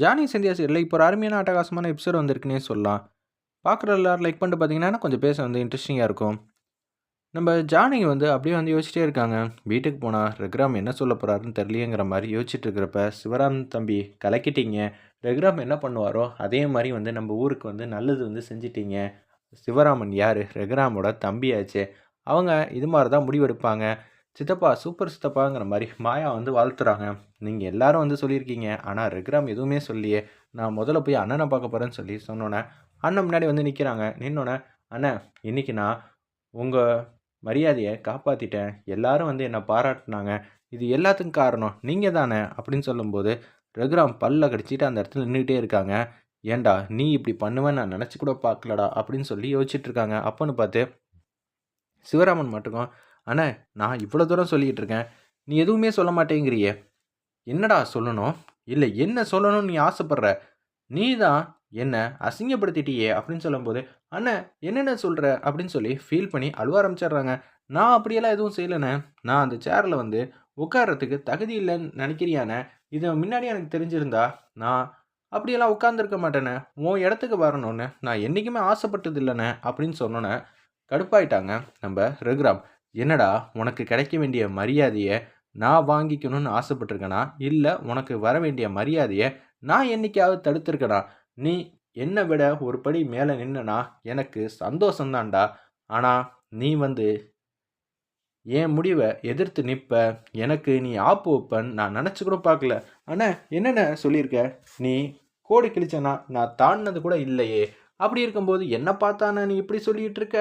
Johnny Scindia இல்லை இப்போ ஒரு அருமையான அட்டகாசமான எபிசோட் வந்திருக்குன்னே சொல்லலாம். பார்க்குற எல்லாரும் லைக் பண்ணிட்டு பார்த்தீங்கன்னா கொஞ்சம் பேச வந்து இன்ட்ரெஸ்டிங்காக இருக்கும். நம்ம ஜானகி வந்து அப்படியே வந்து யோசிச்சிட்டே இருக்காங்க. வீட்டுக்கு போனால் ரகுராம் என்ன சொல்ல போகிறாருன்னு தெரியலையேங்கிற மாதிரி யோசிச்சுட்டு இருக்கிறப்ப சிவராம் தம்பி கலக்கிட்டீங்க. ரகுராம் என்ன பண்ணுவாரோ அதே மாதிரி வந்து நம்ம ஊருக்கு வந்து நல்லது வந்து செஞ்சிட்டீங்க. சிவராமன் யார்? ரகுராமோட தம்பியாச்சு. அவங்க இது மாதிரி தான் முடிவெடுப்பாங்க. சித்தப்பா சூப்பர் சித்தப்பாங்கிற மாதிரி மாயா வந்து வாழ்த்துறாங்க. நீங்கள் எல்லாரும் வந்து சொல்லியிருக்கீங்க. ஆனால் ரகுராம் எதுவுமே சொல்லியே நான் முதல்ல போய் அண்ணனை பார்க்க போகிறேன்னு சொல்லி சொன்னோன்னே அண்ணன் முன்னாடி வந்து நிற்கிறாங்க நின்னோடனே அண்ணன் இன்னைக்கு நான் உங்கள் மரியாதையை காப்பாற்றிட்டேன் எல்லாரும் வந்து என்னை பாராட்டினாங்க. இது எல்லாத்துக்கும் காரணம் நீங்கள் தானே? அப்படின்னு சொல்லும்போது ரகுராம் பல்ல கடிச்சிட்டு அந்த இடத்துல நின்றுக்கிட்டே இருக்காங்க. ஏண்டா நீ இப்படி பண்ணுவேன்னு நான் நினச்சி கூட பார்க்கலடா அப்படின்னு சொல்லி யோசிச்சுட்டு இருக்காங்க. அப்போன்னு பார்த்து சிவராமன் மட்டும் அண்ணே நான் இவ்வளோ தூரம் சொல்லிக்கிட்டு இருக்கேன். நீ எதுவுமே சொல்ல மாட்டேங்கிறியே. என்னடா சொல்லணும்? இல்லை என்ன சொல்லணும்னு நீ ஆசைப்பட்ற? நீ தான் என்னை அசிங்கப்படுத்திட்டியே அப்படின்னு சொல்லும்போது அண்ணன் என்னென்ன சொல்கிற அப்படின்னு சொல்லி ஃபீல் பண்ணி அழுவ ஆரம்பிச்சிடுறாங்க. நான் அப்படியெல்லாம் எதுவும் செய்யலைண்ணே. நான் அந்த சேரில் வந்து உட்கார்றதுக்கு தகுதி இல்லைன்னு நினைக்கிறியானே இதை முன்னாடி எனக்கு தெரிஞ்சிருந்தா நான் அப்படியெல்லாம் உட்காந்துருக்க மாட்டேனே. உன் இடத்துக்கு வரணும்னு நான் என்றைக்குமே ஆசைப்பட்டது இல்லைண்ணே அப்படின்னு சொன்னோன்னே கடுப்பாயிட்டாங்க நம்ம ரகுராம். என்னடா உனக்கு கிடைக்க வேண்டிய மரியாதையை நான் வாங்கிக்கணும்னு ஆசைப்பட்டிருக்கேனா? இல்லை உனக்கு வர வேண்டிய மரியாதையை நான் என்னைக்காவது தடுத்திருக்கேனா? நீ என்னை விட ஒரு படி மேலே நின்னனா? எனக்கு சந்தோஷந்தான்டா ஆனால் நீ வந்து என் முடிவை எதிர்த்து நிற்ப எனக்கு நீ ஆப்பு வைப்பன்னு நான் நினச்சி கூட பார்க்கல. அண்ணா என்னென்ன சொல்லியிருக்க? நீ கோடி கிழிச்சனா? நான் தாண்டினது கூட இல்லையே. அப்படி இருக்கும்போது என்னை பார்த்தானே நீ இப்படி சொல்லிகிட்டு இருக்க?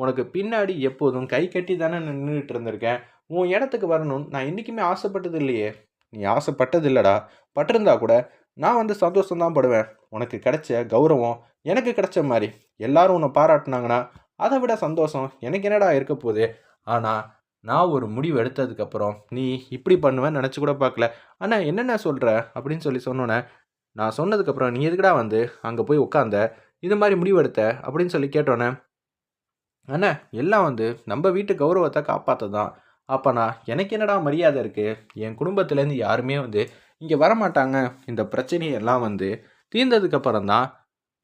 உனக்கு பின்னாடி எப்போதும் கை கட்டி தானே நின்றுட்டு இருந்திருக்கேன். உன் இடத்துக்கு வரணும்னு நான் என்றைக்குமே ஆசைப்பட்டது இல்லையே. நீ ஆசைப்பட்டது இல்லைடா. பட்டிருந்தா கூட நான் வந்து சந்தோஷம்தான் படுவேன். உனக்கு கிடைச்ச கௌரவம் எனக்கு கிடைச்ச மாதிரி. எல்லாரும் உன்னை பாராட்டினாங்கன்னா அதை விட சந்தோஷம் எனக்கு என்னடா இருக்க போகுது? ஆனால் நான் ஒரு முடிவு எடுத்ததுக்கப்புறம் நீ இப்படி பண்ணுவேன் நினச்சி கூட பார்க்கல. ஆனால் என்னென்ன சொல்கிற அப்படின்னு சொல்லி சொன்னோன்னே நான் சொன்னதுக்கப்புறம் நீ எதுக்குடா வந்து அங்கே போய் உட்காந்த இது மாதிரி முடிவு எடுத்த? அப்படின்னு சொல்லி கேட்டோன்னே அண்ணா எல்லாம் வந்து நம்ம வீட்டு கௌரவத்தை காப்பாற்ற தான் அப்போனா எனக்கு என்னடா மரியாதை இருக்குது என் குடும்பத்துலேருந்து யாருமே வந்து இங்கே வரமாட்டாங்க. இந்த பிரச்சனையெல்லாம் வந்து தீர்ந்ததுக்கப்புறம் தான்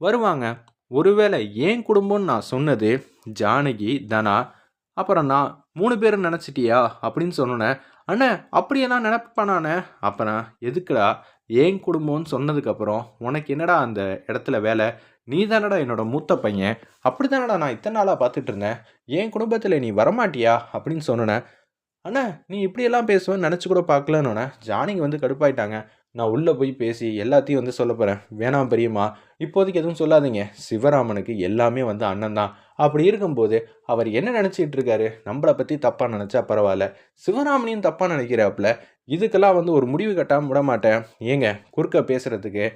வருவாங்க. ஒருவேளை ஏன் குடும்பம்னு நான் சொன்னது ஜானகி தனா அப்புறம் நான் மூணு பேரும் நினச்சிட்டியா அப்படின்னு சொன்னோன்னே அண்ணே அப்படியெல்லாம் நினப்பானானே? அப்புறம் எதுக்குடா? ஏன் குடும்பம்னு சொன்னதுக்கப்புறம் உனக்கு என்னடா அந்த இடத்துல வேலை? நீ தானடா என்னோட மூத்த பையன். அப்படி தானடா நான் இத்தனை நாளாக பார்த்துட்டு இருந்தேன். என் குடும்பத்தில் நீ வரமாட்டியா? அப்படின்னு சொன்னேன் அண்ணா நீ இப்படியெல்லாம் பேசுவேன்னு நினச்சி கூட பார்க்கலன்னொன்னே ஜானிங்க வந்து கடுப்பாயிட்டாங்க. நான் உள்ளே போய் பேசி எல்லாத்தையும் வந்து சொல்ல போகிறேன் வேணாம் பெரியம்மா இப்போதைக்கு எதுவும் சொல்லாதீங்க. சிவராமனுக்கு எல்லாமே வந்து அண்ணன் தான். அப்படி இருக்கும்போது அவர் என்ன நினச்சிட்டு இருக்காரு நம்மளை பற்றி தப்பாக நினச்சா பரவாயில்ல. சிவராமனையும் தப்பாக நினைக்கிறாப்புல. இதுக்கெல்லாம் வந்து ஒரு முடிவு கட்டாமல் விட மாட்டேன். ஏங்க குறுக்க பேசுகிறதுக்கு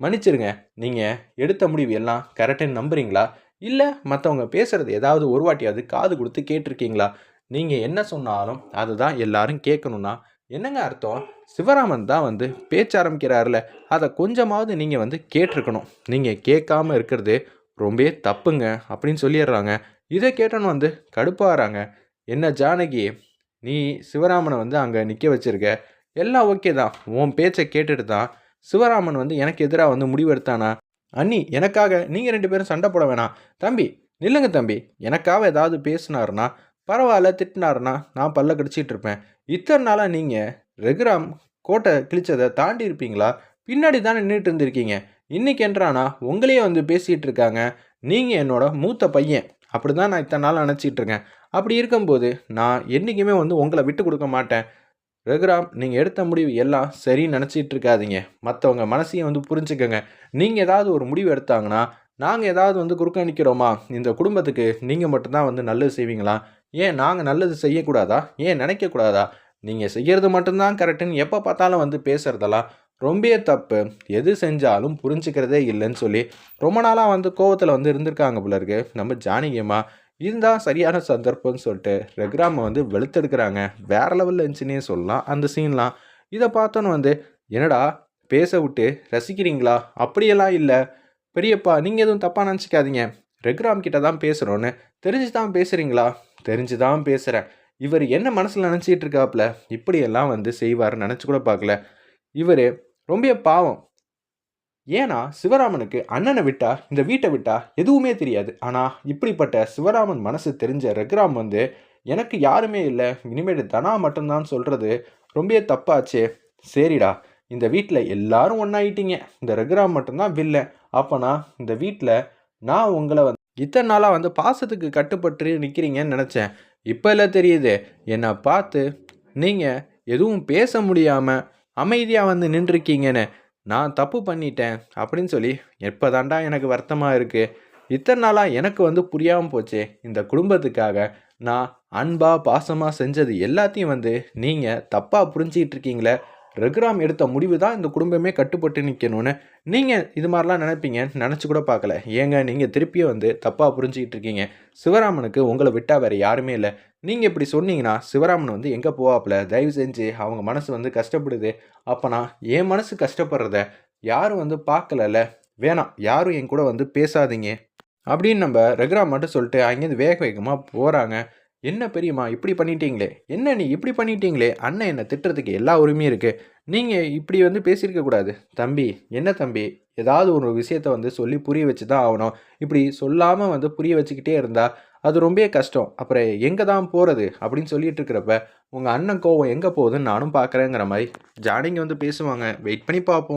மன்னிச்சிருங்க. நீங்கள் எடுத்த முடிவு எல்லாம் கரெக்டுன்னு நம்புறீங்களா? இல்லை மற்றவங்க பேசுகிறது ஏதாவது ஒரு வாட்டியாவது காது கொடுத்து கேட்டிருக்கீங்களா? நீங்கள் என்ன சொன்னாலும் அதுதான் எல்லாரும் கேட்கணும்னா என்னங்க அர்த்தம்? சிவராமன் தான் வந்து பேச்ச ஆரம்பிக்கிறாருல. அதை கொஞ்சமாவது நீங்கள் வந்து கேட்டிருக்கணும். நீங்கள் கேட்காம இருக்கிறது ரொம்ப தப்புங்க அப்படின்னு சொல்லிடுறாங்க. இதை கேட்டோன்னு வந்து கடுப்பாகிறாங்க என்ன ஜானகி நீ சிவராமனை வந்து அங்கே நிற்க வச்சுருக்க. எல்லாம் ஓகே தான். உன் பேச்சை கேட்டுட்டு தான். சிவராமன் வந்து எனக்கு எதிராக வந்து முடிவெடுத்தானா? அண்ணி எனக்காக நீங்கள் ரெண்டு பேரும் சண்டை போட வேணாம். தம்பி நில்லுங்க தம்பி. எனக்காக ஏதாவது பேசினாருனா பரவாயில்ல திட்டினாருனா நான் பல்ல கடிச்சிட்டு இருப்பேன். இத்தனை நாளாக நீங்கள் ரெகுராம் கோட்டை கிழிச்சதை தாண்டி இருப்பீங்களா? பின்னாடி தானே நின்றுட்டு இருந்திருக்கீங்க. இன்னைக்கு என்றானா உங்களையே வந்து பேசிகிட்டு இருக்காங்க நீங்கள் என்னோட மூத்த பையன். அப்படி தான் நான் இத்தனை நாள் நினச்சிட்டு இருக்கேன் அப்படி இருக்கும்போது நான் என்றைக்குமே வந்து உங்களை விட்டு கொடுக்க மாட்டேன். ரகுராம் நீங்கள் எடுத்த முடிவு எல்லாம் சரின்னு நினச்சிட்டு இருக்காதீங்க மற்றவங்க மனசையும் வந்து புரிஞ்சுக்கோங்க. நீங்கள் ஏதாவது ஒரு முடிவு எடுத்தாங்கன்னா நாங்கள் ஏதாவது வந்து குறுக்க நிற்கிறோமா இந்த குடும்பத்துக்கு நீங்கள் மட்டும்தான் வந்து நல்லது செய்வீங்களா? ஏன் நாங்கள் நல்லது செய்யக்கூடாதா? ஏன் நினைக்கக்கூடாதா? நீங்கள் செய்கிறது மட்டும்தான் கரெக்டுன்னு எப்போ பார்த்தாலும் வந்து பேசுகிறதெல்லாம் ரொம்ப தப்பு. எது செஞ்சாலும் புரிஞ்சுக்கிறதே இல்லைன்னு சொல்லி ரொம்ப நாளாக வந்து கோவத்தில் வந்து இருந்திருக்காங்க போல இருக்கு. நம்ம ஜானகியம்மா இதுதான் சரியான சந்தர்ப்பம்னு சொல்லிட்டு ரெக்ராமை வந்து வெளுத்தெடுக்கிறாங்க. வேற லெவலில் இருந்துச்சுன்னே சொல்லலாம். அந்த சீன்லாம். இதை பார்த்தோன்னு வந்து என்னடா பேச விட்டு ரசிக்கிறீங்களா? அப்படியெல்லாம் இல்லை. பெரியப்பா நீங்கள் எதுவும் தப்பாக நினச்சிக்காதீங்க. ரெக்ராம் கிட்ட தான் பேசுகிறோன்னு தெரிஞ்சு தான் பேசுகிறீங்களா தெரிஞ்சு தான் பேசுகிறேன் இவர் என்ன மனசில் நினச்சிக்கிட்டு இருக்காப்புல? இப்படியெல்லாம் வந்து செய்வார்னு நினச்சி கூட பார்க்கல. இவர் ரொம்ப பாவம். ஏன்னா சிவராமனுக்கு அண்ணனை விட்டா இந்த வீட்டை விட்டா எதுவுமே தெரியாது. ஆனால் இப்படிப்பட்ட சிவராமன் மனசு தெரிஞ்ச ரகுராம் வந்து எனக்கு யாருமே இல்லை இனிமேல் தனா மட்டும்தான் சொல்கிறது ரொம்ப தப்பாச்சே. சரிடா இந்த வீட்டில் எல்லாரும் ஒன்றாயிட்டீங்க இந்த ரகுராம் மட்டும்தான் வில்ல. அப்போனா இந்த வீட்டில் நான் உங்களை வந்து இத்தனை நாளாக வந்து பாசத்துக்கு கட்டுப்பட்டு நிற்கிறீங்கன்னு நினச்சேன். இப்போ இல்லை தெரியுது. என்னை பார்த்து நீங்கள் எதுவும் பேச முடியாமல் அமைதியாக வந்து நின்றுருக்கீங்கன்னு நான் தப்பு பண்ணிட்டேன் அப்படின்னு சொல்லி எப்போ தாண்டா எனக்கு வருத்தமாக இருக்குது இத்தனை நாளாக எனக்கு வந்து புரியாமல் போச்சே. இந்த குடும்பத்துக்காக நான் அன்பாக பாசமாக செஞ்சது எல்லாத்தையும் வந்து நீங்கள் தப்பாக புரிஞ்சிக்கிட்டு இருக்கீங்களே ரகுராம் எடுத்த முடிவு தான் இந்த குடும்பமே கட்டுப்பட்டு நிற்கணும்னு நீங்கள் இது மாதிரிலாம் நினைப்பீங்க? நினச்சி கூட பார்க்கல. ஏங்க நீங்கள் திருப்பியும் வந்து தப்பாக புரிஞ்சிக்கிட்டு இருக்கீங்க. சிவராமனுக்கு உங்களை விட்டால் வேறு யாருமே இல்லை. நீங்கள் இப்படி சொன்னீங்கன்னா சிவராமன் வந்து எங்கே போவாப்பில்? தயவு செஞ்சு அவங்க மனசு வந்து கஷ்டப்படுது. அப்போனா என் மனசு கஷ்டப்படுறத யாரும் வந்து பார்க்கலல்ல? வேணாம். யாரும் என் கூட வந்து பேசாதீங்க. அப்படின்னு நம்ம ரகுராம் மட்டும் சொல்லிட்டு அங்கேருந்து வேக வேகமாக போகிறாங்க என்ன பெரியம்மா இப்படி பண்ணிட்டீங்களே? என்ன நீ இப்படி பண்ணிட்டீங்களே? அண்ணன் என்னை திட்டுறதுக்கு எல்லா உரிமையும் இருக்குது நீங்கள் இப்படி வந்து பேசியிருக்க கூடாது. தம்பி என்ன தம்பி? ஏதாவது ஒரு விஷயத்த வந்து சொல்லி புரிய வச்சு தான் ஆகணும். இப்படி சொல்லாமல் வந்து புரிய வச்சுக்கிட்டே இருந்தால் அது ரொம்ப கஷ்டம். அப்புறம் எங்கே தான் போகிறது அப்படின்னு சொல்லிட்டு இருக்கிறப்ப உங்கள் அண்ணன் கோவம் எங்கே போகுதுன்னு நானும் பார்க்குறேங்கிற மாதிரி ஜானிங்க வந்து பேசுவாங்க. வெயிட் பண்ணி பார்ப்போம்